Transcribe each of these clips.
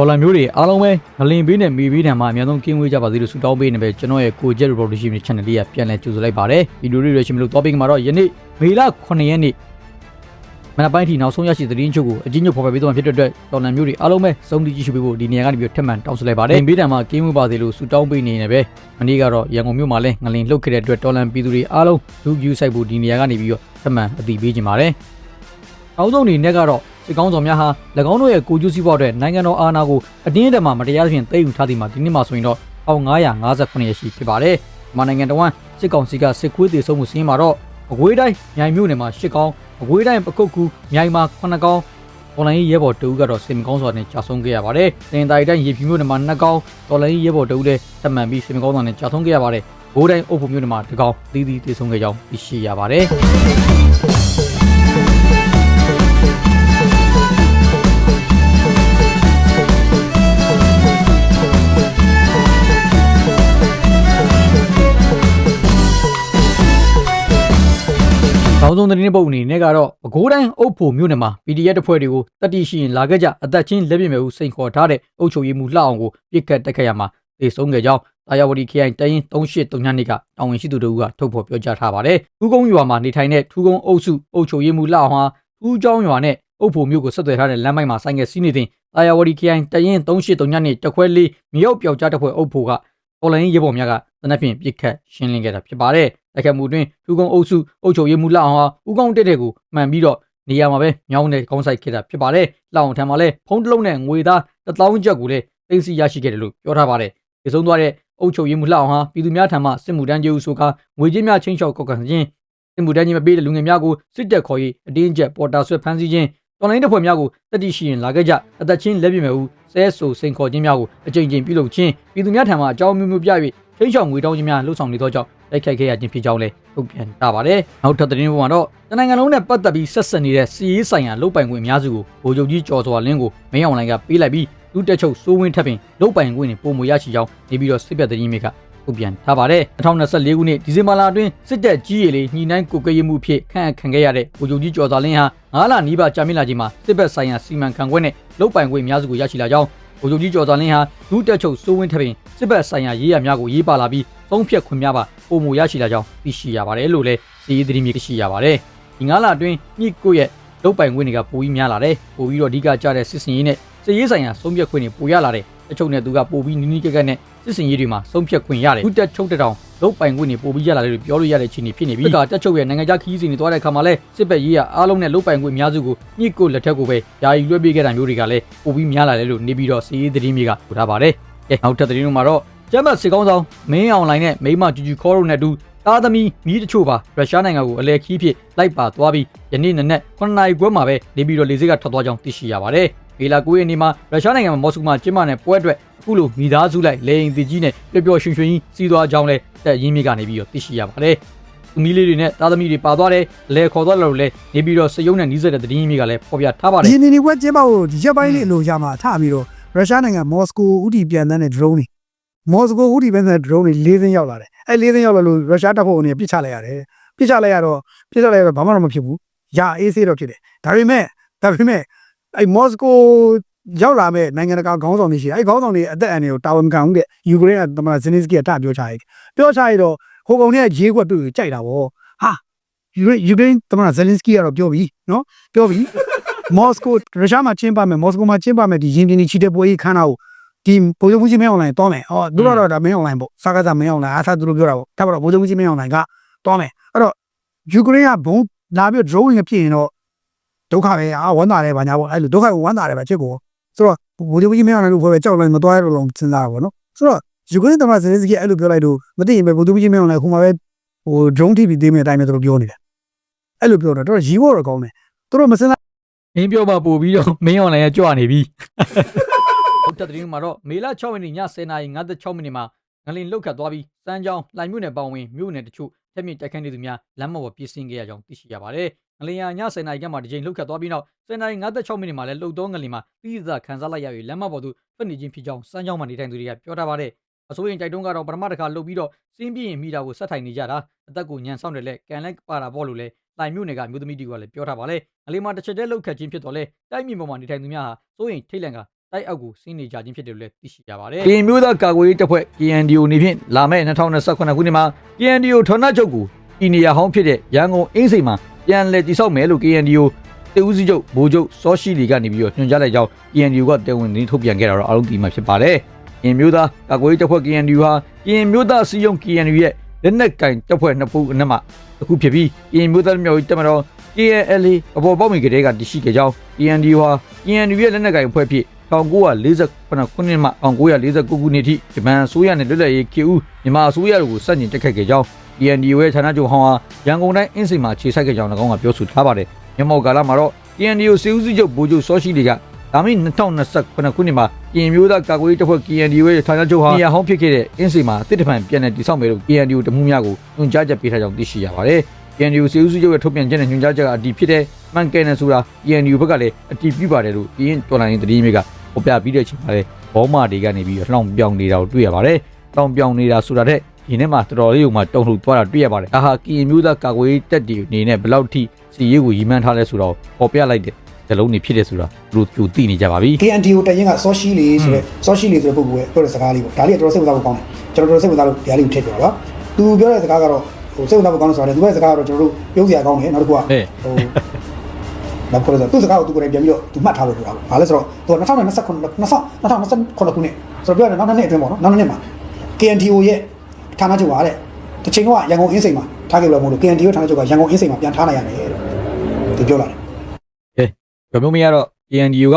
ဒေါ်လာမျိုးတွေအားလုံးပဲငလင်ပေးနဲ့မေပေးတံမှာအများဆုံးကင်းဝေးကြပါစေလို့ဆုတောင်းပေးနေပဲကျွန်တော်ရဲ့ကိုဂျက် reportation channel လေးကပြန်လည်ကြိုဆိုလိုက်ပါတယ်ဗီဒီယိုလေးတွေရှင်မလို့ topic မှာတော့ယနေ့မေလ9ရက်နေ့မနက်ပိုင်းထိနောက်ဆုံးရရှိသတင်းချုပ်ကိုအကြီးညွတ်ဖော်ပြပေးသွားမှာဖြစ်တဲ့အတွက်ဒေါ်လာမျိုးတွေအားလုံးပဲစုံတီကြည့်ရှုပေးဖို့ဒီနေရာကနေပြီးထပ်မံတောင်းဆိုလိုက်ပါတယ်ပေးတံမှာကင်းဝေးပါစေလို့ဆုတောင်းပေးနေနေပဲမနေ့ကတော့ရန်ကုန်မြို့မှာလည်းငလင်လှုပ်ခဲ့တဲ့အတွက်ဒေါ်လာပြည်သူတွေအားလုံးလူကျူးဆိုင်ဖို့ဒီနေရာကနေပြီးတော့ထပ်မံအသိပေးခြင်းပါတယ်နောက်ဆုံးအနေနဲ့ကတော့ စစ်ကောင်းဆောင်များဟာ၎င်းတို့ရဲ့ကိုကျူးစီးပွားအတွက်နိုင်ငံတော်အာဏာကိုအတင်းအဓမ္မမတရားသဖြင့်သိမ်းယူထားသည်မှာဒီနေ့မှဆိုရင်တော့1958ရက်ရှိဖြစ်ပါတယ်။မြန်မာနိုင်ငံတော်ဝန်စစ်ကောင်စီကစစ်ကွေးတေဆုံးမှုစင်းမှာတော့အကွေးတိုင်းမြိုင်မြို့နယ်မှာ10ကောင်းအကွေးတိုင်းပကုတ်ကူမြိုင်မှာ9ကောင်းတော်လိုင်းရဲဘော်တဦးကတော့စင်ကောင်းစွာနဲ့ကြာဆုံးခဲ့ရပါတယ်။တင်တိုင်တိုင်းရေဖြူမြို့နယ်မှာ2ကောင်းတော်လိုင်းရဲဘော်တဦးလည်းထပ်မံပြီးစင်ကောင်းစွာနဲ့ကြာဆုံးခဲ့ရပါတယ်။ဘိုးတိုင်းအုပ်ဖို့မြို့နယ်မှာ2ကောင်းသီးသီးတေဆုံးခဲ့ကြောင်းသိရှိရပါတယ်။ နောက်ဆုံးသတင်းပုတ်အနေနဲ့ကတော့ပဲခူးတိုင်းအုပ်ဖို့မြို့နယ်မှာ PDF တပ်ဖွဲ့တွေကိုတတိရှိရင်လာခဲ့ကြအသက်ချင်းလက်ပြမဲ့ဦးစိန်ခေါ်ထားတဲ့အုပ်ချုပ်ရေးမှူးလှအောင်ကိုပြစ်ခတ်တက်ခတ်ရမှာတေဆုံးခဲ့ကြောင်းတာယာဝတီခရိုင်တရင်3839နှစ်ကတာဝန်ရှိသူတို့ကထုတ်ဖော်ပြောကြားထားပါတယ်။ထူးကုန်းရွာမှာနေထိုင်တဲ့ထူးကုန်းအုပ်စုအုပ်ချုပ်ရေးမှူးလှအောင်ဟာထူးကျောင်းရွာနဲ့အုပ်ဖို့မြို့ကိုဆက်သွယ်ထားတဲ့လမ်းမိုက်မှာဆိုင်ငယ်စီးနေတင်တာယာဝတီခရိုင်တရင်3839နှစ်တက်ခွဲလေးမြောက်ပြောက်ကြားတပ်ဖွဲ့အုပ်ဖို့ကတော်လိုင်းရေပေါ်များကတနက်ဖြန်ပြစ်ခတ်ရှင်းလင်းခဲ့တာဖြစ်ပါတယ်။ တိုက်ခတ်မှုတွင်ထူးကုန်းအုပ်စုအုပ်ချုပ်ရေးမှူးလှအောင်ဟာဦးကောင်းတက်တဲ့ကိုမှန်ပြီးတော့နေရာမှာပဲမြောင်းနဲ့ကောင်းဆိုင်ခဲ့တာဖြစ်ပါတယ်။လှအောင်ထံမှာလည်းဖုံးတစ်လုံးနဲ့ငွေသားတစ်သောင်းကျပ်ကိုလည်းသိမ်းဆည်းရရှိခဲ့တယ်လို့ပြောထားပါတယ်။ဒီဆုံးသွားတဲ့အုပ်ချုပ်ရေးမှူးလှအောင်ဟာပြည်သူများထံမှစစ်မှုထမ်းကျေးဇူးဆိုကာငွေကြေးများချင်းချောက်ကောက်ခံခြင်းစစ်မှုထမ်းကြီးမပေးတဲ့လူငယ်များကိုစစ်တပ်ခေါ်ရေးအတင်းကျပ်ပေါ်တာဆွဲဖမ်းဆီးခြင်းတော်လိုင်းတပ်ဖွဲ့များကိုတတိရှိရင်လာခဲ့ကြအသက်ချင်းလက်ပြမဲ့ဦးဆဲဆူစိန်ခေါ်ခြင်းများကိုအကြိမ်ကြိမ်ပြုလုပ်ခြင်းပြည်သူများထံမှအကြောင်းမျိုးမျိုးပြ၍ ချင်းချောက်ငွေတောင်းခြင်းများလှုပ်ဆောင်နေသောကြောင့်တိုက်ခိုက်ခဲ့ရခြင်းဖြစ်ကြောင်းလည်းထုတ်ပြန်ထားပါတယ်။နောက်ထပ်သတင်းပေါ်မှာတော့တနိုင်ငံလုံးနဲ့ပတ်သက်ပြီးဆက်ဆက်နေတဲ့စီးရေးဆိုင်ရာလုတ်ပိုင်ခွင့်အများစုကိုဗိုလ်ချုပ်ကြီးကျော်စွာလင်းကိုမင်းအောင်လှိုင်ကပေးလိုက်ပြီးလူတက်ချုပ်စိုးဝင်းထပ်ပင်လုတ်ပိုင်ခွင့်နဲ့ပုံမရရှိကြောင်းနေပြီးတော့စစ်တပ်သတင်းမိကထုတ်ပြန်ထားပါတယ်2024ခုနှစ်ဒီဇင်ဘာလအတွင်းစစ်တပ်ကြီးရည်လေးညှိနှိုင်းကုတ်ကဲရမှုဖြစ်ခန့်အပ်ခံခဲ့ရတဲ့ဗိုလ်ချုပ်ကြီးကျော်စွာလင်းဟာ9လနီးပါးကြာမြင့်လာချိန်မှာစစ်ဘက်ဆိုင်ရာစီမံခန့်ခွဲနဲ့လုတ်ပိုင်ခွင့်အများစုကိုရရှိလာကြောင်း ဗိုလ်ချုပ်ကြီးကျော်စွာလင်းဟာလူတက်ချုပ်စိုးဝင်းထပ်ပင်စစ်ဘက်ဆိုင်ရာရေးရများကိုရေးပါလာပြီးသုံးဖြတ်ခွင့်များပါပုံမရရှိလာကြောင်းသိရှိရပါတယ်လို့လည်းစီးရီးသတင်းမြေသိရှိရပါတယ်ဒီ9လအတွင်းမြစ်ကိုရဲ့လုတ်ပိုင်ခွင့်တွေကပိုပြီးများလာတယ်ပိုပြီးတော့အဓိကကျတဲ့စစ်စင်ရေးနဲ့စစ်ရေးဆိုင်ရာဆုံးဖြတ်ခွင့်တွေပိုရလာတယ်အချုပ်နဲ့သူကပိုပြီးနီးနီးကက်ကက်နဲ့ စစ်စင်ရေးတွေမှာဆုံးဖြတ်ခွင့်ရတယ်ခုတက်ချုပ်တဲ့တောင်လုတ်ပိုင်ခွင့်တွေပိုပြီးရလာတယ်လို့ပြောလို့ရတဲ့အခြေအနေဖြစ်နေပြီဒါကတက်ချုပ်ရဲ့နိုင်ငံခြားခီးစဉ်တွေသွားတဲ့အခါမှာလဲစစ်ဘက်ရေးရအားလုံးနဲ့လုတ်ပိုင်ခွင့်အများစုကိုမြစ်ကိုလက်ထက်ကိုပဲယာယီလွှဲပေးခဲ့တာမျိုးတွေကလည်းပိုပြီးများလာတယ်လို့နေပြီးတော့စီးရီးသတင်းမြေကပြောထားပါတယ်ကဲနောက်ထပ်သတင်းတွေမှာတော့ကျမ်းပတ်စစ်ကောင်းဆောင်မင်းအောင်လိုင်းနဲ့မိမကျူကျူခေါ်တို့နဲ့အတူသားသမီးမိတချို့ပါရုရှားနိုင်ငံကိုအလဲခီးဖြစ်လိုက်ပါသွားပြီးယနေ့နနက်9နာရီခွဲမှာပဲနေပြီးတော့လေဆိပ်ကထွက်သွားကြောင်းသိရှိရပါတယ်။ မေလာ9ရက်နေ့မှာရုရှားနိုင်ငံမှာမော်စကိုမှာကျင်းပတဲ့ပွဲအတွက်အခုလိုမိသားစုလိုက်လေရင်တကြီးနဲ့ပျော်ပျော်ရွှင်ရွှင်ကြီးစီးသွားကြောင်းလည်းတက်ရင်းမြစ်ကနေပြီးတော့သိရှိရပါတယ်။သူမီးလေးတွေနဲ့သားသမီးတွေပါသွားတယ်။လဲခေါ်သွားတယ်လို့လည်းနေပြီးတော့စယုံနဲ့နီးစပ်တဲ့သတင်းရင်းမြစ်ကလည်းဖော်ပြထားပါတယ်ဒီနေနေဝက်ကျင်းပဖို့ဒီရက်ပိုင်းလေးအလိုရမှာထပြီးတော့ရုရှားနိုင်ငံမော်စကိုဥတီပြန်တဲ့ drone တွေမော်စကိုဥတီပြန်တဲ့ drone တွေ၄စင်းရောက်လာတယ်အဲ၄စင်းရောက်လာလို့ရုရှားတပ်ဖွဲ့အနေနဲ့ပြစ်ချလိုက်ရတယ်ပြစ်ချလိုက်ရတော့ပြစ်ချလိုက်ရတော့ဘာမှတော့မဖြစ်ဘူးရအေးဆေးတော့ဖြစ်တယ်ဒါပေမဲ့ဒါပေမဲ့ အဲမော်စကိုရောက်လာမဲ့နိုင်ငံတကာခေါင်းဆောင်တွေရှိတယ်အဲခေါင်းဆောင်တွေအသက်အန္တရာယ်ကိုတာဝန်မခံဘူးတဲ့ယူကရိန်းကသမ္မတဇနီစကီကတပြောချလိုက်ပြောချရတော့ဟိုကောင်တွေကရေးကွက်တွေ့ကြိုက်တာဗောဟာယူကရိန်းယူကရိန်းသမ္မတဇလင်စကီကတော့ပြောပြီနော်ပြောပြီမော်စကိုရုရှားမှာကျင်းပမယ်မော်စကိုမှာကျင်းပမယ်ဒီရင်ပြင်းကြီးချီတဲ့ပွဲကြီးခန်းတာကိုဒီဗိုလ်ချုပ်မှုကြီးမင်းအွန်လိုင်းတောင်းမယ်ဟောသူတို့တော့ဒါမင်းအွန်လိုင်းပေါ့စကားစားမင်းအွန်လိုင်းအားသာသူတို့ပြောတာပေါ့ဒါပေမဲ့ဗိုလ်ချုပ်မှုကြီးမင်းအွန်လိုင်းကတောင်းမယ်အဲ့တော့ယူကရိန်းကဘုံလာပြီး drone နဲ့ပြင်ရင်တော့ ဒုက္ခပဲအာဝမ်းသာတယ်ဗာညာပေါ့အဲ့လိုဒုက္ခကိုဝမ်းသာတယ်ပဲချစ်ကိုဆိုတော့ဗိုလ်ချုပ်မှုကြီးမင်းအွန်လိုင်းလို့ပြောပဲကြောက်လိုက်မသွားရတော့လုံးစဉ်းစားတာပေါ့နော်ဆိုတော့ယူကရိန်းသမ္မတဇယ်လင်စကီအဲ့လိုပြောလိုက်တော့မသိရင်ပဲဗိုလ်ချုပ်မှုကြီးမင်းအွန်လိုင်းခုမှပဲဟို drone TV သေးမယ့်အတိုင်းပဲသူတို့ပြောနေတယ်အဲ့လိုပြောတော့တော့ရီဝေါ်တော့ကောင်းတယ်သူတို့မစင်မင်းပြောမှပို့ပြီးတော့မင်းအွန်လိုင်းကကြွနေပြီဟုတ်တဲ့သတင်းမှာတော့မေလ6ရက်နေ့ည10:56မိနစ်မှာငလင်လုတ်ခတ်သွားပြီးစမ်းချောင်းလှိုင်မြို့နယ်ပေါင်ဝင်မြို့နယ်တချို့ ထက်မြင့်တိုက်ခိုက်နေသူများလမ်းမပေါ်ပြည့်စင်ခဲ့ရကြောင်းသိရှိရပါတယ်ငလင်ဟာည10:00ခန့်မှာတစ်ကြိမ်လုတ်ခတ်သွားပြီးနောက်10:56မိနစ်မှာလည်းလုတ်သောငလင်မှာပြီးသာခန်းစားလိုက်ရပြီးလမ်းမပေါ်သို့ထွက်နေခြင်းဖြစ်ကြောင်းစမ်းချောင်းမှာနေထိုင်သူတွေကပြောထားပါတယ်အစိုးရတိုက်တွန်းကတော့ပထမတစ်ခါလုတ်ပြီးတော့စင်းပြင်းရင်မိတာကိုဆက်ထိုင်နေကြတာအသက်ကိုညံဆောင်တယ်လဲကန်လိုက်ပါတာပေါ့လို့လဲလှိုင်မြို့နယ်ကမြို့သမီးတွေကလည်းပြောထားပါလေအလေးမှာတစ်ချက်တည်းလောက်ခတ်ခြင်းဖြစ်တော့လဲတိုက်မြင့်ပေါ်မှာနေထိုင်သူများဟာစိုးရင်ထိတ်လန့်က တိုက်အောက်ကိုဆင်းနေကြခြင်းဖြစ်တယ်လို့လည်းသိရှိရပါတယ်။ကရင်မျိုးသားကာကွယ်ရေးတပ်ဖွဲ့ KNDO နေဖြင့်လာမယ့်2028ခုနှစ်မှာ KNDO ဌာနချုပ်ကိုဤနေရာဟောင်းဖြစ်တဲ့ရန်ကုန်အင်းစိန်မှာပြန်လည်တည်ဆောက်မယ်လို့ KNDO တေဦးစီချုပ်ဘိုးချုပ်စောရှိလီကနေပြီးတော့ညွှန်ကြားလိုက်ကြောင်း KNDO ကတဲဝင်သတင်းထုတ်ပြန်ခဲ့တာတော့အားလုံးသိမှဖြစ်ပါတယ်။ကရင်မျိုးသားကာကွယ်ရေးတပ်ဖွဲ့ KNDO ဟာကရင်မျိုးသားစီယုံ KNDO ရဲ့လက်နက်ကင်တပ်ဖွဲ့နှစ်ဖူးအနက်မှတစ်ခုဖြစ်ပြီးကရင်မျိုးသားမျိုးတပ်မတော် KNLA အပေါ်ပေါက်မီကလေးကတရှိခဲ့ကြောင်း KNDO ဟာ KNDO ရဲ့လက်နက်ကင်အဖွဲ့ဖြစ် 1948ခုနှစ်မှ1949ခုနှစ်ထိဂျပန်အစိုးရနဲ့လွတ်လပ်ရေး KU မြန်မာအစိုးရတို့ကိုစတင်တက်ခတ်ခဲ့ကြောင်း KNDO ရဲ့ဌာနချုပ်ဟောင်းဟာရန်ကုန်တိုင်းအင်းစိန်မှာခြေစိုက်ခဲ့ကြောင်း၎င်းကပြောဆိုထားပါတယ်။မြန်မာကာလမှာတော့ KNDO စေဦးစီးချုပ်ဗိုလ်ချုပ်စောရှိတွေကဒါမင်း2028ခုနှစ်မှာကရင်မျိုးသားကာကွယ်ရေးတပ်ဖွဲ့ KNDO ရဲ့ဌာနချုပ်ဟာနေရာဟောင်းဖြစ်ခဲ့တဲ့အင်းစိန်မှာတစ်တဖန်ပြန်လည်တည်ဆောက်မယ်လို့ KNDO တမှုများကိုညွှန်ကြားချက်ပေးထားကြောင်းသိရှိရပါတယ်။ KNDO စေဦးစီးချုပ်ရဲ့ထုတ်ပြန်ချက်နဲ့ညွှန်ကြားချက်ကအတီးဖြစ်တဲ့မှန်ကန်တယ်ဆိုတာ KNDO ဘက်ကလည်းအတီးပြုပါတယ်လို့ကရင်တော်လိုင်းသတင်းမြေက ဖော်ပြပြီးတဲ့အချိန်မှာလည်းဘောမတွေကနေပြီးလှောင်ပြောင်နေတာကိုတွေ့ရပါတယ်။လှောင်ပြောင်နေတာဆိုတာတဲ့ဒီနေ့မှာတော်တော်လေးကိုမှတုံ့လှုပ်သွားတာတွေ့ရပါတယ်။ဒါဟာကရင်မျိုးသားကာကွယ်ရေးတပ်တွေအနေနဲ့ဘယ်လောက်ထိစီရေးကိုရည်မှန်းထားလဲဆိုတော့ပေါ်ပြလိုက်တဲ့ဇလုံးတွေဖြစ်တဲ့ဆိုတာသူတို့ကြိုသိနေကြပါပြီ KNDO တရင်ကစောရှိလီဆိုတဲ့စောရှိလီဆိုတဲ့ပုဂ္ဂိုလ်ရဲ့ပြောတဲ့စကားလေးပေါ့ဒါလေးကတော်တော်စိတ်ဝင်စားဖို့ကောင်းတယ်ကျွန်တော်တို့စိတ်ဝင်စားလို့ဒီအားလေးကိုထည့်ပြပါပါသူပြောတဲ့စကားကတော့ဟိုစိတ်ဝင်စားဖို့ကောင်းတယ်ဆိုတော့သူရဲ့စကားကတော့ကျွန်တော်တို့ပြုံးစရာကောင်းတယ်နောက်တစ်ခုက။ဟဲ့ ဟိုနောက်ခေါ်လို့သူစကားကိုသူကိုယ်တိုင်ပြန်ပြီးတော့သူမှတ်ထားလို့ပြောတာပေါ့ဘာလဲဆိုတော့သူက2029 2029ခုနှစ်ဆိုတော့ပြောတယ်နောက်နှစ်နှစ်အတွင်းပေါ့နော်နောက်နှစ်နှစ်မှာ KNDO ရဲ့ဌာနချုပ်ပါတဲ့တချိန်ကရန်ကုန်အင်းစိန်မှာထားခဲ့လို့မဟုတ်လို့ KNDO ဌာနချုပ်ကရန်ကုန်အင်းစိန်မှာပြန်ထားနိုင်ရတယ်သူပြောလာတယ်ကျော်မျိုးမင်းကတော့ KNDO က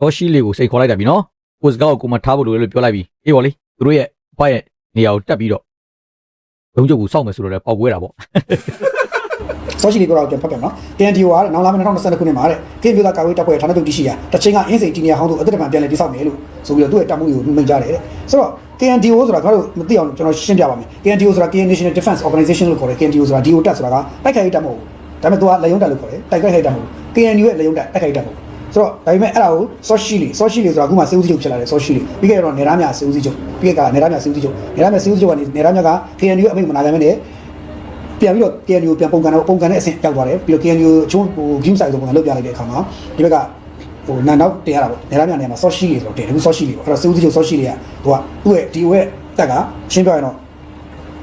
ဟောရှိလေးကိုစိတ်ခေါ်လိုက်တာပြီနော်ကိုစကားကိုကိုမထားဖို့လိုတယ်လို့ပြောလိုက်ပြီအေးပါလေသူတို့ရဲ့ဘွားရဲ့နေရာကိုတက်ပြီးတော့ဘုံချုပ်ကိုစောင့်မယ်ဆိုတော့လည်းပေါက်ပွဲတာပေါ့ စောရှိလေးပြောတာကိုပြန်ဖတ်ပြမယ်နော် KNDO ကတဲ့နောက်လာမယ့်2022ခုနှစ်မှာတဲ့ KNDO ကကာဝေးတပ်ဖွဲ့ဌာနချုပ်တရှိရာတချိန်ကအင်းစိန်တီနီယာဟောင်းတို့အသက်တပံပြန်လည်တိစောက်မယ်လို့ဆိုပြီးတော့သူ့ရဲ့တပ်မှုတွေကိုမိန့်ကြားတယ်တဲ့ဆိုတော့ KNDO ဆိုတာကျွန်တော်တို့မသိအောင်ကျွန်တော်ရှင်းပြပါမယ် KNDO ဆိုတာ KN National Defense Organization လို့ခေါ်တယ် KNDO ဆိုတာ DO တပ်ဆိုတာကတိုက်ခိုက်ရေးတပ်မဟုတ်ဘူးဒါပေမဲ့သူကလက်ယုံတပ်လို့ခေါ်တယ်တိုက်ခိုက်ရေးတပ်မဟုတ်ဘူး KNDO ရဲ့လက်ယုံတပ်တိုက်ခိုက်ရေးတပ်မဟုတ်ဘူးဆိုတော့ဒါပေမဲ့အဲ့ဒါကိုစောရှိလီစောရှိလီဆိုတာအခုမှစေဦးစီးချုပ်ဖြစ်လာတယ်စောရှိလီပြီးခဲ့တော့နေရမြစေဦးစီးချုပ်ပြီးခဲ့ကနေရမြစေဦးစီးချုပ်နေရမြစေဦးစီးချုပ်ကနေနေရမြက KNDO အမိန့်မနာခံမဲနဲ့ ပြန်ပြီးတော့ KNU ပြန်ပုံကန်တော့ပုံကန်တဲ့အဆင့်ရောက်သွားတယ်ပြီးတော့ KNU အချိုးဟို view site ဆိုပုံကန်လုပ်ပြလိုက်တဲ့အခါမှာဒီဘက်ကဟိုနန်တော့တင်ရတာပေါ့နေရာမြန်နေရာမှာ source sheet လေးဆိုတော့တင်တယ်ဘူး source sheet လေးပေါ့အဲ့တော့စေဦးစီးချုပ် source sheet လေးကဟိုကသူ့ရဲ့ဒီဝက်တက်ကရှင်းပြရင်တော့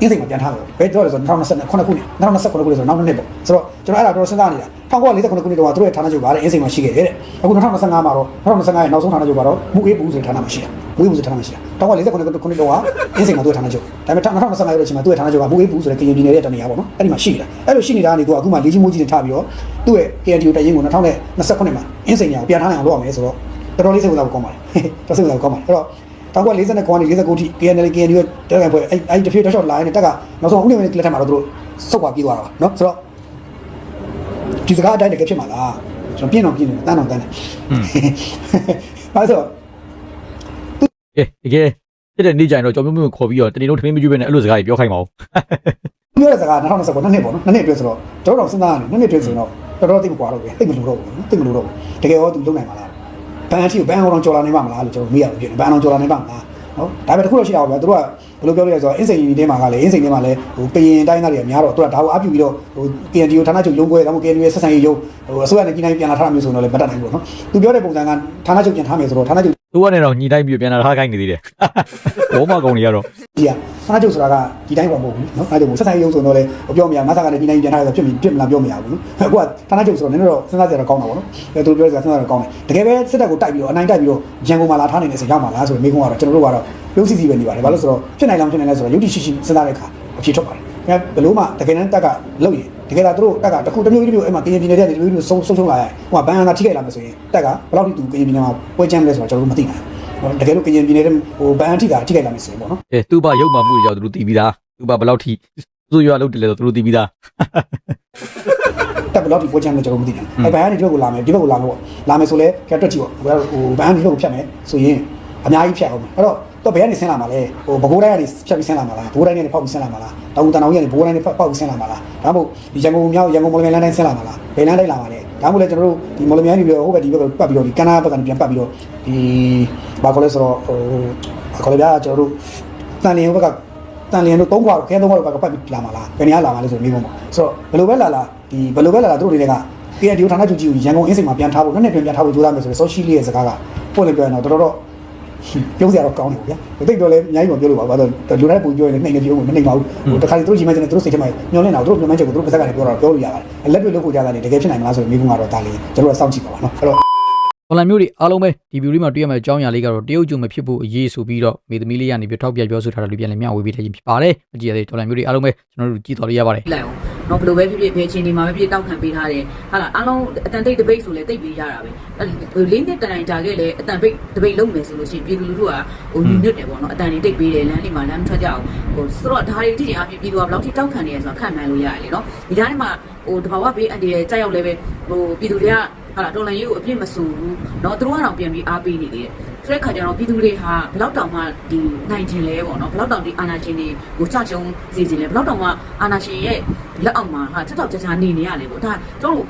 အင်းစိန်မှာပြန်ထားတယ်ဘယ်တော့လဲဆိုတော့2029ခုနှစ်2029ခုနှစ်ဆိုတော့နောက်နှစ်နှစ်ပေါ့ဆိုတော့ကျွန်တော်အဲ့ဒါတော့စဉ်းစားနေတာ1949ခုနှစ်တုန်းကသူတို့ရဲ့ဌာနချုပ်ပါတဲ့အင်းစိန်မှာရှိခဲ့တယ်တဲ့အခု2025မှာတော့2025ရဲ့နောက်ဆုံးဌာနချုပ်ကတော့မူအေးဘူးဆိုတဲ့ဌာနမှာရှိတာမူအေးဘူးဆိုတဲ့ဌာနမှာရှိတာ1949ခုနှစ်တုန်းကအင်းစိန်မှာသူ့ရဲ့ဌာနချုပ်ဒါပေမဲ့2025ရောက်တဲ့အချိန်မှာသူ့ရဲ့ဌာနချုပ်ကမူအေးဘူးဆိုတဲ့ကရင်ပြည်နယ်ရဲ့တနေရာပေါ့နော်အဲ့ဒီမှာရှိနေတာအဲ့လိုရှိနေတာကနေသူကအခုမှလေးကြီးမိုးကြီးတွေထားပြီးတော့သူ့ရဲ့ KNDO တရင်ကို2029ခုနှစ်မှာအင်းစိန်ညာကိုပြန်ထားနိုင်အောင်လုပ်အောင်မယ်ဆိုတော့တော်တော်လေးစိတ်ဝင်စားဖို့ကောင်းပါတယ်တော်စိတ်ဝင်စားဖို့ကောင်းပါတယ်အဲ့တော့ တောင်က49ကနေ49ထိ KNL KNU ရဲ့တက်ကန်ဖွဲ့အဲ့အဲ့တစ်ဖြည့်တစ်ရှော့လာနေတဲ့တက်ကနောက်ဆုံးဦးနေမင်းလက်ထက်မှာတော့သူတို့စုပ်ပါပြီးသွားတာပါနော်ဆိုတော့ဒီစကားအတိုင်းတကယ်ဖြစ်မှာလားကျွန်တော်ပြင်းတော့ပြင်းတယ်တန်းတော့တန်းတယ်အဲဆိုကဲတကယ်ဖြစ်တဲ့နေ့ကျရင်တော့ကျော်မျိုးမျိုးခေါ်ပြီးတော့တနေ့လုံးထမင်းမကျွေးပဲနဲ့အဲ့လိုစကားကြီးပြောခိုင်းပါဦးပြောတဲ့စကား2029နှစ်နှစ်ပေါ့နော်နှစ်နှစ်အတွင်းဆိုတော့ကျွန်တော်တို့စဉ်းစားရတယ်နှစ်နှစ်အတွင်းဆိုတော့တော်တော်သိမကွာတော့ပဲသိမလို့တော့ဘူးသိမလို့တော့တကယ်ရောသူလုံနိုင်မှာလား ဘန်အထီကိုဘန်အောင်ကြော်လာနိုင်မှာမလားလို့ကျွန်တော်မေးရလို့ဖြစ်နေဘန်အောင်ကြော်လာနိုင်မှာမလားနော်ဒါပေမဲ့တခုတော့ရှိတာပါဗျာသူတို့ကဘယ်လိုပြောလဲဆိုတော့အင်းစိန်တဲမှာကလည်းအင်းစိန်တဲမှာလည်းဟိုကရင်တိုင်းသားတွေကများတော့သူကဒါကိုအပြုပြီးတော့ဟို KNDO ဌာနချုပ်ရုံးခွဲဒါမှမဟုတ် KNDO ရဲ့ဆက်ဆံရေးရုံးဟိုအစိုးရနဲ့ကြီးနိုင်ပြန်လာထားတာမျိုးဆိုတော့လည်းမတတ်နိုင်ဘူးပေါ့နော်သူပြောတဲ့ပုံစံကဌာနချုပ်ပြန်ထားမယ်ဆိုတော့ဌာနချုပ် သူကနေတော့ညီတိုင်းပြီးပြန်လာထားခိုင်းနေသေးတယ်ဘောမကောင်တွေကတော့ဒီကဌာနချုပ်ဆိုတာကဒီတိုင်းပါမဟုတ်ဘူးနော်အဲဒါကြောင့်ဆက်ဆံရေးရုံးဆိုတော့လည်းပြောမရမဆာကလည်းကြီးနိုင်ပြန်ထားရဆိုဖြစ်ဖြစ်မလားပြောမရဘူးနော်အခုကဌာနချုပ်ဆိုတော့နည်းနည်းတော့စဉ်းစားကြရတော့ကောင်းတာပေါ့နော်အဲသူပြောစရာစဉ်းစားရတော့ကောင်းတယ်တကယ်ပဲစစ်တပ်ကိုတိုက်ပြီးတော့အနိုင်တိုက်ပြီးတော့ရန်ကုန်မှာလာထားနေတဲ့ဆိုရောက်မှာလားဆိုတော့မိကုန်းကတော့ကျွန်တော်တို့ကတော့ပြုံးစီစီပဲနေပါတယ်ဘာလို့ဆိုတော့ဖြစ်နိုင်လားဖြစ်နိုင်လားဆိုတော့ယုတ်တိရှိရှိစဉ်းစားတဲ့အခါအဖြေထွက်ပါတယ်အဲဘယ်လို့မှတကယ်တမ်းတက်ကလုတ်ရင် တကယ်လားသူတို့တက်ကတခုတစ်မျိုးတစ်မျိုးအဲ့မှာကရင်ပြည်နယ်တဲ့ဒီလိုမျိုးဆုံးဆုံးဆုံးလာရင်ဟိုကဘန်အန်သာထိခိုက်လာမယ်ဆိုရင်တက်ကဘယ်လောက်ထိသူကရင်ပြည်နယ်မှာပွဲချမ်းလဲဆိုတော့ကျွန်တော်တို့မသိနိုင်ဘူးတကယ်လို့ကရင်ပြည်နယ်တဲ့ဟိုဘန်အန်ထိတာထိခိုက်လာမယ်ဆိုရင်ပေါ့နော်အဲသူ့ဘာရုပ်မှမှုတွေကြောင့်သူတို့တီးပြီးသားသူ့ဘာဘယ်လောက်ထိသူ့ရွာလုပ်တယ်လဲဆိုသူတို့တီးပြီးသားတက်ဘယ်လောက်ဒီပွဲချမ်းလဲကျွန်တော်မသိဘူးအဲဘန်ကနေဒီဘက်ကိုလာမယ်ဒီဘက်ကိုလာမယ်ပေါ့လာမယ်ဆိုလဲကဲတွက်ကြည့်ပေါ့ဟိုဘန်ကနေဒီဘက်ကိုဖြတ်မယ်ဆိုရင်အများကြီးဖြတ်အောင်မယ်အဲ့တော့ တော့ဘယ်ကနေဆင်းလာမှာလဲဟိုဘကိုးတိုင်းကနေဖြတ်ပြီးဆင်းလာမှာလားဘိုးတိုင်းကနေဖောက်ပြီးဆင်းလာမှာလားတောင်တန်အောင်ကြီးကနေဘိုးတိုင်းကနေဖောက်ပြီးဆင်းလာမှာလားဒါမှမဟုတ်ဒီရန်ကုန်မြောက်ရန်ကုန်မော်လမြိုင်လမ်းတိုင်းဆင်းလာမှာလားဘယ်လမ်းတိုင်းလာမှာလဲဒါမှမဟုတ်လဲကျွန်တော်တို့ဒီမော်လမြိုင်နေပြီးတော့ဟိုဘက်ဒီဘက်ကိုပတ်ပြီးတော့ဒီကနာဘက်ကနေပြန်ပတ်ပြီးတော့ဒီဘာခေါ်လဲဆိုတော့ဟိုဘာခေါ်လဲဗျာကျွန်တော်တို့တန်လျင်ဘက်ကတန်လျင်တို့သုံးခွာတော့ခဲသုံးခွာတော့ဘက်ကပတ်ပြီးလာမှာလားဘယ်နေရာလာမှာလဲဆိုတော့မိကုန်ပါဆိုတော့ဘယ်လိုပဲလာလာဒီဘယ်လိုပဲလာလာတို့တွေက KNDO ဌာနချုပ်ကြီးကိုရန်ကုန်အင်းစိန်မှာပြန်ထားဖို့နှစ်နှစ်တွင်ပြန်ထားဖို့ကြိုးစားမယ်ဆိုတော့ social ရဲ့စကားကပို့လေပြောရင်တော့တော်တော် ပြောစရာတော့ကောင်းတယ်ဗျာတိတ်တော့လည်းအများကြီးမပြောလို့ပါဘာလို့လူတိုင်းပူပြောရင်လည်းနှိမ့်နေပြောမနှိမ့်ပါဘူးဟိုတခါတည်းသူတို့ကြီးမှကျနေသူတို့စိတ်ထဲမှာညှော်နေတာသူတို့မျှော်မှန်းချက်ကိုသူတို့ပါဇက်ကနေပြောတော့ပြောလို့ရပါတယ်လက်တွေ့လုပ်ဖို့ကြတာလေတကယ်ဖြစ်နိုင်မလားဆိုရင်မိကုန်းကတော့ဒါလေးကျွန်တော်တို့စောင့်ကြည့်ပါပါနော်အဲ့တော့ အွန်လိုင်းမျိုးတွေအားလုံးပဲဒီဗီဒီယိုလေးမှာတွေ့ရမယ့်အကြောင်းအရာလေးကတော့တရုတ်ကြုံမဖြစ်ဖို့အရေးဆိုပြီးတော့မေသမီးလေးကနေပြီးထောက်ပြပြောဆိုထားတာလေးပြန်လည်မျှဝေပေးထားခြင်းဖြစ်ပါတယ်မကြည့်ရသေးအွန်လိုင်းမျိုးတွေအားလုံးပဲကျွန်တော်တို့ကြည့်တော်လေးရပါတယ်လိုက်အောင်နော်ဘယ်လိုပဲဖြစ်ဖြစ်ဘယ်အချိန်ဒီမှာပဲဖြစ်တောက်ခံပေးထားတယ်ဟာလားအားလုံးအတန်တိတ်တပိတ်ဆိုလဲတိတ်ပေးရတာပဲအဲ့လေးနှစ်တိုင်တာခဲ့လဲအတန်ပိတ်တပိတ်လုံးမယ်ဆိုလို့ရှိရင်ပြည်သူလူထုကဟိုညွတ်တယ်ပေါ့နော်အတန်တွေတိတ်ပေးတယ်လမ်းတွေမှာလမ်းမထွက်ကြအောင်ဟိုဆိုတော့ဒါတွေတိတိအပြည့်ပြည်သူကဘယ်လောက်ထိတောက်ခံနေရဆိုတာခံမှန်းလို့ရတယ်လေနော်ဒီတိုင်းမှာဟိုတဘာဝဘေးအန်ဒီရဲ့ကြောက်ရောက်လဲပဲဟိုပြည်သူတွေကဟာလားတော်လန်ရေးကိုအပြည့်မဆူဘူးနော်သူတို့ကတော့ပြန်ပြီးအားပေးနေတယ်ဆိုတဲ့ခါကျတော့ပြည်သူတွေဟာဘယ်လောက်တောင်မှဒီနိုင်ခြင်းလဲပေါ့နော်ဘယ်လောက်တောင်ဒီအာနာရှင်တွေကိုချချုံစီခြင်းလဲဘယ်လောက်တောင်မှအာနာရှင်ရဲ့လက်အောက်မှာဟာချက်တော့ချက်ချာနေနေရလေပေါ့ဒါကျွန်တော်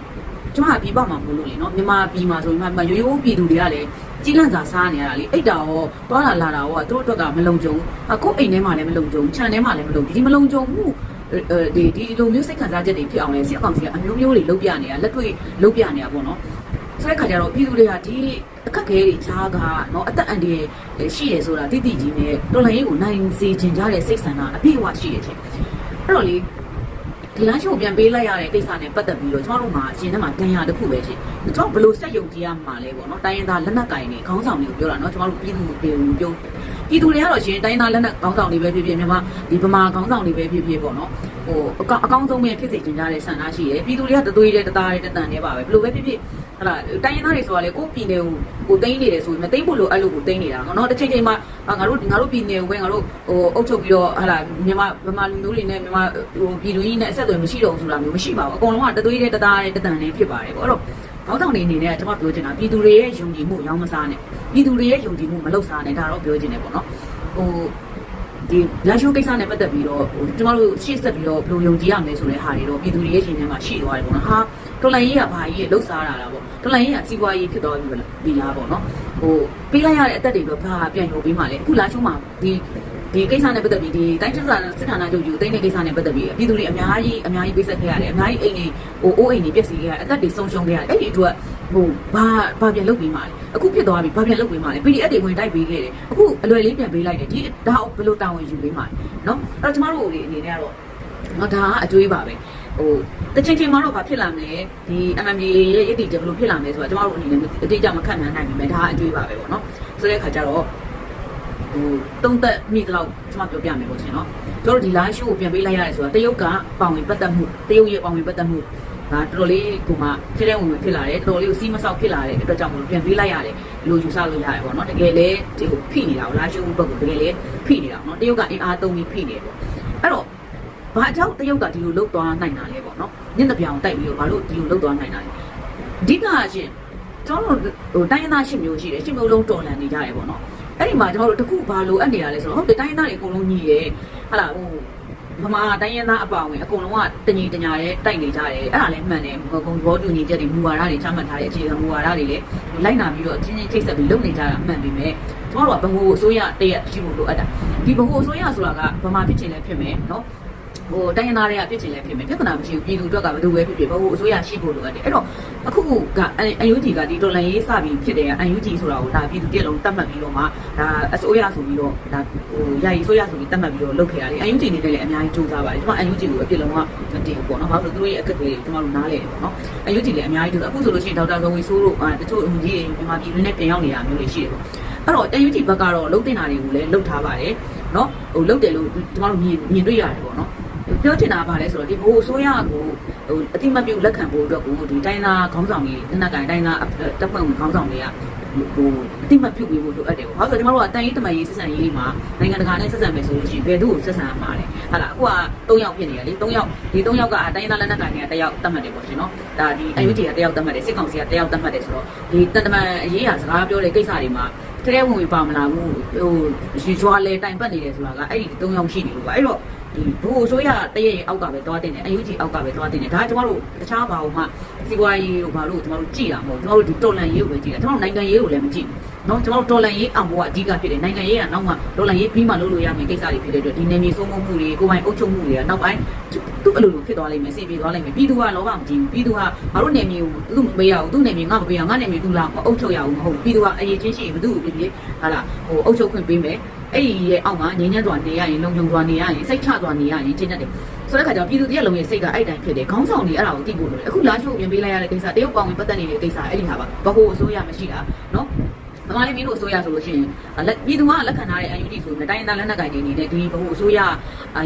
ကျွန်မပြည်ပမှာမလို့လေနော်မြန်မာပြည်မှာဆိုရင်မှရိုးရိုးပြည်သူတွေကလည်းကြီးလန့်စာစားနေရတာလေအိတ်တာရောတွားလာလာတာရောသူတို့အတွက်ကမလုံခြုံအခုအိမ်ထဲမှာလည်းမလုံခြုံခြံထဲမှာလည်းမလုံဒီမလုံခြုံမှုအဲ ဒီဒီလိုမျိုးစိတ်ခံစားချက်တွေဖြစ်အောင်လဲစစ်ကောင်စီကအမျိုးမျိုးတွေလုပ်ပြနေတာလက်တွေ့လုပ်ပြနေတာပေါ့နော်ဆိုတဲ့ခါကျတော့ပြည်သူတွေကဒီအခက်ခဲတွေချားကတော့အသက်အန္တရာယ်ရှိတယ်ဆိုတာတိတိကျကျနဲ့တော်လှန်ရေးကိုနိုင်စေချင်ကြတဲ့စိတ်ဆန္ဒအပြည့်အဝရှိတယ်ချင်းအဲ့တော့လေ ဒီလားချို့ပြန်ပေးလိုက်ရတဲ့ကိစ္စနဲ့ပတ်သက်ပြီးတော့ကျွန်တော်တို့မှာရှင်ထဲမှာဒဏ်ရာတစ်ခုပဲရှင်ကျွန်တော်ဘယ်လိုစက်ယုံတရားမှာလဲပေါ့နော်တိုင်းရင်းသားလက်နက်ကင်တွေခေါင်းဆောင်တွေကိုပြောတာနော်ကျွန်တော်တို့ပြည်သူတွေကိုပြောပြည်သူတွေကတော့ရှင်တိုင်းသားလက်နက်ခေါင်းဆောင်တွေပဲဖြစ်ဖြစ်မြန်မာဒီဗမာခေါင်းဆောင်တွေပဲဖြစ်ဖြစ်ပေါ့နော်ဟိုအကောင်အကောင်ဆုံးပဲဖြစ်စေချင်ကြတဲ့ဆန္ဒရှိတယ်ပြည်သူတွေကတသွေးတဲ့တသားတဲ့တန်တဲ့ပါပဲဘယ်လိုပဲဖြစ်ဖြစ် ဟလာတိုင်းရင်းသားတွေဆိုတာလေကိုပြည်နယ်ကိုကိုတိမ့်နေတယ်ဆိုရင်မတိမ့်ဖို့လို့အဲ့လိုကိုတိမ့်နေတာနော်တစ်ချိန်ချိန်မှာငါတို့ငါတို့ပြည်နယ်ကိုပဲငါတို့ဟိုအုပ်ချုပ်ပြီးတော့ဟလာမြန်မာဗမာလူမျိုးတွေနဲ့မြန်မာဟိုပြည်သူကြီးနဲ့အဆက်အသွယ်မရှိတော့ဘူးဆိုတာမျိုးမရှိပါဘူးအကုန်လုံးကတသွေးတဲ့တသားတဲ့တသန်လေးဖြစ်ပါတယ်ပေါ့အဲ့တော့ခေါင်းဆောင်တွေအနေနဲ့ကျွန်မပြောချင်တာပြည်သူတွေရဲ့ယုံကြည်မှုရောင်းမစားနဲ့ပြည်သူတွေရဲ့ယုံကြည်မှုမလောက်စားနဲ့ဒါတော့ပြောချင်တယ်ပေါ့နော်ဟိုဒီလာရှိုးကိစ္စနဲ့ပတ်သက်ပြီးတော့ကျွန်တော်တို့ရှေ့ဆက်ပြီးတော့ဘယ်လိုယုံကြည်ရမလဲဆိုတဲ့ဟာတွေတော့ပြည်သူတွေရဲ့ရှင်ထဲမှာရှိသွားတယ်ပေါ့နော်ဟာ တော်လိုင်းရေးကဘာကြီးလှုပ်ရှားတာလားပေါ့တော်လိုင်းရေးကစီးပွားရေးဖြစ်သွားပြီလားပေါ့နော်ဟိုပေးလိုက်ရတဲ့အသက်တွေတော့ဘာပြန်ရုံပေးမှလဲအခုလာရှိုးမှာဒီဒီကိစ္စနဲ့ပတ်သက်ပြီးဒီတိုင်းစစ်စာစစ်ဌာနချုပ်ယူတိုင်းတဲ့ကိစ္စနဲ့ပတ်သက်ပြီးပြည်သူတွေအများကြီးအများကြီးပေးဆက်ခဲ့ရတယ်အများကြီးအိမ်တွေဟိုအိုးအိမ်တွေပြည့်စည်ခဲ့ရတယ်အသက်တွေဆုံးရှုံးခဲ့ရတယ်အဲ့ဒီအတွက်ဟိုဘာဘာပြန်လုပ်ပြီးမှလဲအခုဖြစ်သွားပြီဘာပြန်လုပ်ပြီးမှလဲ PDF တွေဝင်တိုက်ပေးခဲ့တယ်အခုအလွယ်လေးပြန်ပေးလိုက်တယ်ဒီဒါဘယ်လိုတာဝန်ယူပေးမှလဲနော်အဲ့တော့ကျမတို့တွေအနေနဲ့ကတော့တော့ဒါကအကျွေးပါပဲ ဟိုတချင်ချင်းမတော့ဘာဖြစ်လာမလဲဒီ MMA ရဲ့ရည်တည်ချက်ဘယ်လိုဖြစ်လာမလဲဆိုတာကျမတို့အနေနဲ့အတိအကျမခံနိုင်နိုင်ပြီမဲ့ဒါကအကျွေးပါပဲပေါ့နော်ဆိုတဲ့အခါကျတော့ဟိုတုံးသက်မိသလောက်ကျွန်မပြောပြမယ်ပေါ့ရှင်နော်ကျွန်တော်တို့ဒီ live show ကိုပြန်ပေးလိုက်ရတယ်ဆိုတာတရုတ်ကပါဝင်ပတ်သက်မှုတရုတ်ရဲ့ပါဝင်ပတ်သက်မှုဒါတော်တော်လေးကိုမှဖြစ်တဲ့ဝင်ဝင်ဖြစ်လာတယ်တော်တော်လေးကိုစီးမဆောက်ဖြစ်လာတဲ့အတွက်ကြောင့်မလို့ပြန်ပေးလိုက်ရတယ်လို့ယူဆလို့ရတယ်ပေါ့နော်တကယ်လဲဒီကိုဖိနေတာကို live show ဘက်ကိုတကယ်လဲဖိနေတာပေါ့နော်တရုတ်ကအင်အားသုံးပြီးဖိနေတယ်ပေါ့အဲ့တော့ ဘာကြောင့်တရုတ်ကဒီလိုလုပ်သွားနိုင်တာလဲပေါ့နော်ညနေပြောင်တိုက်ပြီးတော့ဘာလို့ဒီလိုလုပ်သွားနိုင်တာလဲအဓိကရှင်ကျွန်တော်တို့ဟိုတိုင်းရင်းသားရှစ်မျိုးရှိတယ်ရှစ်မျိုးလုံးတော်လှန်နေကြတယ်ပေါ့နော်အဲ့ဒီမှာကျွန်တော်တို့တခုဘာလို့အပ်နေတာလဲဆိုတော့ဟုတ်တယ်တိုင်းရင်းသားတွေအကုန်လုံးညီတယ်ဟာလာဟိုဗမာတိုင်းရင်းသားအပောင်ဝင်အကုန်လုံးကတညီတညာရဲတိုက်နေကြတယ်အဲ့ဒါလည်းမှန်တယ်ဘုံဘောတူညီချက်တွေမူဝါဒတွေချမှတ်ထားတဲ့အခြေခံမူဝါဒတွေလည်းလိုက်နာပြီးတော့အချင်းချင်းချိတ်ဆက်ပြီးလုပ်နေကြတာမှန်ပြီမဲ့ကျွန်တော်တို့ကဘဟုအစိုးရတရက်ရှိဖို့လိုအပ်တာဒီဘဟုအစိုးရဆိုတာကဗမာဖြစ်ချင်လည်းဖြစ်မယ်နော် ဟိုတိုင်းရင်းသားတွေကဖြစ်ချင်လည်းဖြစ်မယ်ပြဿနာမရှိဘူးပြည်သူတို့ကဘယ်သူပဲဖြစ်ဖြစ်ဘဟုအစိုးရရှိဖို့လိုအပ်တယ်အဲ့တော့အခုကအန်ယူဂျီကဒီတော်လန်ရေးစပြီးဖြစ်တယ်အန်ယူဂျီဆိုတာကိုဒါပြည်သူတရက်လုံးတတ်မှတ်ပြီးတော့မှဒါအစိုးရဆိုပြီးတော့ဒါဟိုယာယီအစိုးရဆိုပြီးတတ်မှတ်ပြီးတော့လုပ်ခဲ့ရတယ်အန်ယူဂျီနေနဲ့လည်းအများကြီးစူးစမ်းပါတယ်ကျွန်မအန်ယူဂျီကိုအပြစ်လုံးကမတင်ဘူးပေါ့နော်ဘာလို့သူတို့ရဲ့အခက်အခဲတွေကျွန်တော်တို့နားလည်တယ်ပေါ့နော်အန်ယူဂျီလည်းအများကြီးစူးအခုဆိုလို့ရှိရင်ဒေါက်တာဇော်ဝေဆိုးတို့တချို့အမှုကြီးတွေမြန်မာပြည်တွင်းနဲ့ပြန်ရောက်နေတာမျိုးတွေရှိတယ်ပေါ့အဲ့တော့အန်ယူဂျီဘက်ကတော့လုံးတင်တာတွေကိုလည်းလုပ်ထားပါတယ်နော်ဟိုလုပ်တယ်လို့ကျွန်တော်တို့မြင်မြင်တွေ့ရတယ်ပေါ့နော် ပြောချင်တာကဘာလဲဆိုတော့ဒီဘိုးအစိုးရကိုဟိုအတိမပြုတ်လက်ခံဖို့အတွက်ကိုဒီတိုင်းသားခေါင်းဆောင်တွေတနက်ကန်တိုင်းသားတပ်ဖွဲ့ဝင်ခေါင်းဆောင်တွေကဟိုအတိမပြုတ်ပြီးဖို့လိုအပ်တယ်ပေါ့။ဘာလို့ဆိုတော့ကျွန်တော်တို့ကတန်ရေးတမန်ရေးဆက်ဆံရေးလေးမှာနိုင်ငံတကာနဲ့ဆက်ဆံမယ်ဆိုလို့ရှိရင်ဘယ်သူ့ကိုဆက်ဆံရမှာလဲ။ဟာလားအခုက3ယောက်ဖြစ်နေရလေ3ယောက်ဒီ3ယောက်ကတိုင်းသားလက်နက်ကန်တွေကတယောက်တတ်မှတ်တယ်ပေါ့ရှင်နော်။ဒါဒီအယူတီကတယောက်တတ်မှတ်တယ်စစ်ကောင်စီကတယောက်တတ်မှတ်တယ်ဆိုတော့ဒီတန်တမန်အရေးအစကားပြောတဲ့ကိစ္စတွေမှာ တကယ်ဝင်ပါမလာဘူးဟိုရေကြွားလဲတိုင်ပတ်နေတယ်ဆိုတာကအဲ့ဒီ၃ယောက်ရှိနေလို့ပါအဲ့တော့ဒီဘူအစိုးရတရရဲ့အောက်ကပဲသွားတင်တယ်အယူကြီးအောက်ကပဲသွားတင်တယ်ဒါကကျမတို့တခြားဘာလို့မှစီးပွားရေးတို့ဘာလို့ကျမတို့ကြည်တာမဟုတ်ကျမတို့ဒီတော်လန်ရေးကိုပဲကြည်တာကျမတို့နိုင်ငံရေးကိုလည်းမကြည်ဘူးနော်ကျမတို့တော်လန်ရေးအောင်ဘောကအဓိကဖြစ်တယ်နိုင်ငံရေးကနောက်မှတော်လန်ရေးပြီးမှလုပ်လို့ရမယ်ကိစ္စတွေဖြစ်တဲ့အတွက်ဒီနေမြေဆုံးမှုတွေကိုယ်ပိုင်အုပ်ချုပ်မှုတွေကနောက်ပိုင်း သူသူ့အလိုလိုဖြစ်သွားလိမ့်မယ်စီပြေသွားလိမ့်မယ်ပြည်သူကလောဘမကြည့်ဘူးပြည်သူကငါတို့နယ်မြေကိုသူ့မပေးရဘူးသူ့နယ်မြေငါမပေးရငါနယ်မြေသူ့လာမအုပ်ချုပ်ရဘူးမဟုတ်ဘူးပြည်သူကအရေးချင်းရှိရင်ဘယ်သူ့ကိုဖြစ်ဖြစ်ဟာလားဟိုအုပ်ချုပ်ခွင့်ပေးမယ်အဲ့ဒီရဲ့အောက်မှာငြိမ်းချမ်းစွာနေရရင်လုံခြုံစွာနေရရင်စိတ်ချစွာနေရရင်ကျင့်တတ်တယ်ဆိုတဲ့ခါကျတော့ပြည်သူတရက်လုံးရဲ့စိတ်ကအဲ့တိုင်းဖြစ်တယ်ခေါင်းဆောင်တွေအဲ့ဒါကိုသိဖို့လိုတယ်အခုလာရှို့ပြင်ပေးလိုက်ရတဲ့ကိစ္စတရုတ်ပေါင်ဝင်ပတ်သက်နေတဲ့ကိစ္စအဲ့ဒီဟာပါဘဟုအစိုးရမရှိတာနော် မမလေးမင်းတို့အစိုးရဆိုလို့ရှိရင်လက်ပြည်သူကလက်ခံထားတဲ့ UNG ဆိုရင်တိုင်းဒေသလက်နက်ကိုင်တွေအနေနဲ့ဒီဘဟုအစိုးရ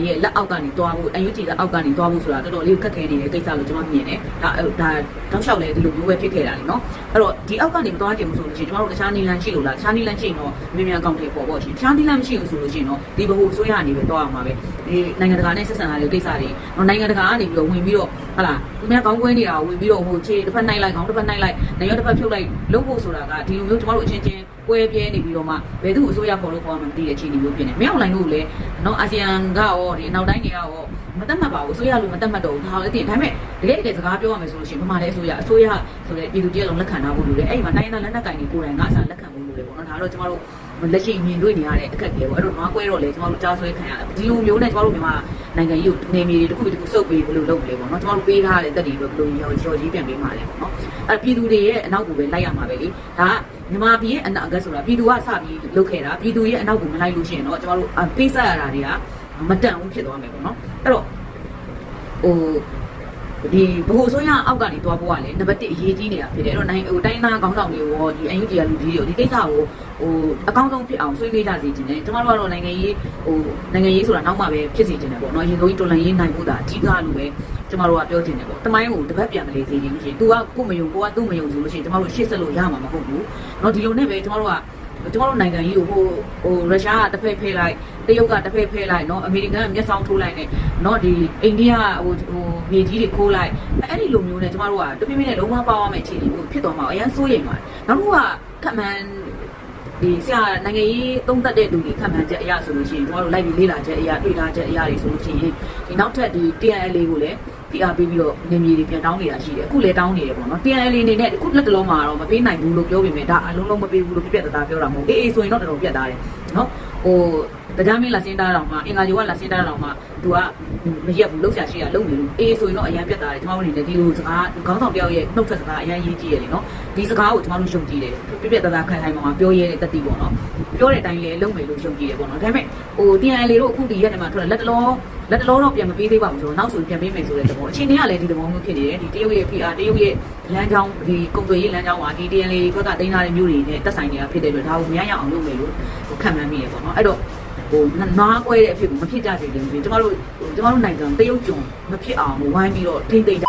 ရဲ့လက်အောက်ကနေတွားဖို့ UNG လက်အောက်ကနေတွားဖို့ဆိုတာတော်တော်လေးခက်ခဲနေတဲ့ကိစ္စလို့ကျွန်တော်မြင်တယ်ဒါဒါတောက်လျှောက်လဲဒီလိုမျိုးပဲဖြစ်ခဲ့တာလေနော်အဲ့တော့ဒီအောက်ကနေမတွားကြဘူးဆိုလို့ရှိရင်ကျွန်တော်တို့တခြားနီလန်ရှိလို့လားတခြားနီလန်ရှိရင်တော့မြန်မြန်ကောင်းတယ်ပေါ့ပေါ့ရှင်တခြားနီလန်မရှိဘူးဆိုလို့ရှိရင်တော့ဒီဘဟုအစိုးရအနေနဲ့တွားအောင်ပါပဲ ဒီနိုင်ငံတကာနဲ့ဆက်ဆံရတဲ့ကိစ္စတွေတော့နိုင်ငံတကာကနေပြီးတော့ဝင်ပြီးတော့ဟလာသူများကောင်းကွင်းနေတာဝင်ပြီးတော့ဟိုခြေတစ်ဖက်နိုင်လိုက်ခေါင်းတစ်ဖက်နိုင်လိုက်နေရောတစ်ဖက်ဖြုတ်လိုက်လုံးဖို့ဆိုတာကဒီလိုမျိုးကျွန်တော်တို့အချင်းချင်းပွဲပြဲနေပြီးတော့မှဘယ်သူအစိုးရခေါ်လို့ခေါ်မှမသိတဲ့အခြေအနေမျိုးဖြစ်နေမြောက်လိုင်းတို့လည်းနော်အာဆီယံကရောဒီအနောက်တိုင်းတွေကရောမတတ်မှတ်ပါဘူးအစိုးရလို့မတတ်မှတ်တော့ဘူးဒါလည်းသိဒါပေမဲ့တကယ်တကယ်စကားပြောရမယ်ဆိုလို့ရှိရင်ဘာမှလည်းအစိုးရအစိုးရဆိုတဲ့ပြည်သူတရက်လုံးလက်ခံထားဖို့လိုတယ်အဲ့ဒီမှာတိုင်းဒေသလက်နက်ကင်တွေကိုယ်တိုင်ကအစားလက်ခံဖို့လိုတယ်ပေါ့နော်ဒါတော့ကျွန်တော်တို့ လက်ရှိမြင်တွေ့နေရတဲ့အခက်အခဲပေါ့အဲ့တော့နွားကွဲတော့လေကျွန်တော်တို့ကြားဆွဲခံရတယ်ဒီလိုမျိုးနဲ့ကျွန်တော်တို့မြန်မာနိုင်ငံကြီးကိုနေမြေတွေတစ်ခုတစ်ခုစုပ်ပြီးဘယ်လိုလုပ်မလဲပေါ့နော်ကျွန်တော်တို့ပေးထားတဲ့တက်တီတွေဘယ်လိုရောရောကြီးပြန်ပေးမှာလဲပေါ့နော်အဲ့ပြည်သူတွေရဲ့အနောက်ကိုပဲလိုက်ရမှာပဲလေဒါကမြန်မာပြည်ရဲ့အနာဂတ်ဆိုတာပြည်သူကစပြီးလုပ်ခဲ့တာပြည်သူရဲ့အနောက်ကိုမလိုက်လို့ရှိရင်တော့ကျွန်တော်တို့ပေးဆက်ရတာတွေကမတန်ဘူးဖြစ်သွားမယ်ပေါ့နော်အဲ့တော့ဟို ဒီဘိုးဆိုရအောက်ကနေတွားဖို့ကလည်းနံပါတ်1အရေးကြီးနေတာဖြစ်တယ်အဲ့တော့နိုင်ဟိုတိုင်းသားခေါင်းဆောင်တွေရောဒီ UNG ကလူကြီးတွေဒီကိစ္စကိုဟိုအကောင်းဆုံးဖြစ်အောင်ဆွေးနွေးကြစီခြင်းနဲ့ကျမတို့ကတော့နိုင်ငံရေးဟိုနိုင်ငံရေးဆိုတာနောက်မှပဲဖြစ်စီခြင်းတယ်ပေါ့နော်အရင်ဆုံးတော်လှန်ရေးနိုင်ဖို့ဒါအကြီးကားလို့ပဲကျမတို့ကပြောခြင်းတယ်ပေါ့တမိုင်းကိုတစ်ပတ်ပြန်မလေးစေခြင်းလို့ရှိရင် तू ကကိုမယုံကိုကသူ့မယုံဆိုလို့ရှိရင်ကျမတို့ရှေ့ဆက်လို့ရမှာမဟုတ်ဘူးเนาะဒီလိုနဲ့ပဲကျမတို့က ကျမတို့နိုင်ငံကြီးကိုဟိုဟိုရုရှားကတစ်ဖက်ဖဲလိုက်တရုတ်ကတစ်ဖက်ဖဲလိုက်နော်အမေရိကန်ကမျက်စောင်းထိုးလိုက်နဲ့နော်ဒီအိန္ဒိယဟိုဟိုမြေကြီးတွေခိုးလိုက်အဲ့ဒီလိုမျိုးနဲ့ကျမတို့ကတပြင်းပြင်းနဲ့လုံးဝပါဝမယ့်အခြေအနေမျိုးဖြစ်သွားမှာအရန်စိုးရိမ်ပါတယ်နောက်တစ်ခုကခက်မှန်ဒီဆရာနိုင်ငံရေးသုံးသပ်တဲ့လူတွေခံမှန်းချက်အရာဆိုလို့ရှိရင်တို့တို့လိုက်ပြီးလေ့လာချက်အရာတွေ့တာချက်အရာတွေဆိုလို့ရှိရင်ဒီနောက်ထပ်ဒီ TNL ကိုလည်း PR ပေးပြီးတော့နေမြေတွေပြန်တောင်းနေတာရှိတယ်အခုလည်းတောင်းနေတယ်ပေါ့နော် TNL အနေနဲ့အခုလက်တလုံးမှာတော့မပေးနိုင်ဘူးလို့ပြောပေမဲ့ဒါအလုံးလုံးမပေးဘူးလို့ပြပြတသားပြောတာမဟုတ်အေးအေးဆိုရင်တော့တော်တော်ပြတ်သားတယ်နော်ဟိုတရားမင်းလာစင်းတားတော့မှအင်္ဂါဂျိုကလာစင်းတားတော့မှ तू ကမရက်ဘူးလောက်ရှာရှိတာလုံးနေလို့အေးဆိုရင်တော့အရန်ပြတ်သားတယ်ကျွန်တော်တို့အနေနဲ့ဒီလိုစကားခေါင်းဆောင်တယောက်ရဲ့နှုတ်ထွက်စကားအရန်ရေးကြည့်ရတယ်နော်ဒီစကားကိုကျွန်တော်တို့ယုံကြည်တယ်ပြပြတသားခံတိုင်းမှာပြောရဲတဲ့တတိပေါ့နော် ပြောတဲ့အတိုင်းလည်းလုံးမယ်လို့ယုံကြည်တယ်ပေါ့နော်ဒါပေမဲ့ဟို TNL တို့အခုဒီရက်နေမှာထွက်လက်တလောလက်တလောတော့ပြန်မပေးသေးပါဘူးဆိုတော့နောက်ဆိုပြန်ပေးမယ်ဆိုတဲ့သဘောအချိန်တွေကလည်းဒီသဘောမျိုးဖြစ်နေတယ်ဒီတရုတ်ရဲ့ PR တရုတ်ရဲ့လမ်းကြောင်းဒီကုန်သွယ်ရေးလမ်းကြောင်းမှာဒီ TNL ဘက်ကတင်ထားတဲ့မျိုးတွေနဲ့တက်ဆိုင်နေတာဖြစ်တဲ့အတွက်ဒါကိုမရရအောင်လုပ်မယ်လို့ခံမှန်းမိတယ်ပေါ့နော်အဲ့တော့ဟိုနားကွဲတဲ့အဖြစ်ကိုမဖြစ်ကြစေချင်ဘူးကျမတို့ကျမတို့နိုင်ငံတရုတ်ကျွန်းမဖြစ်အောင်ဝိုင်းပြီးတော့ထိမ့်သိမ့်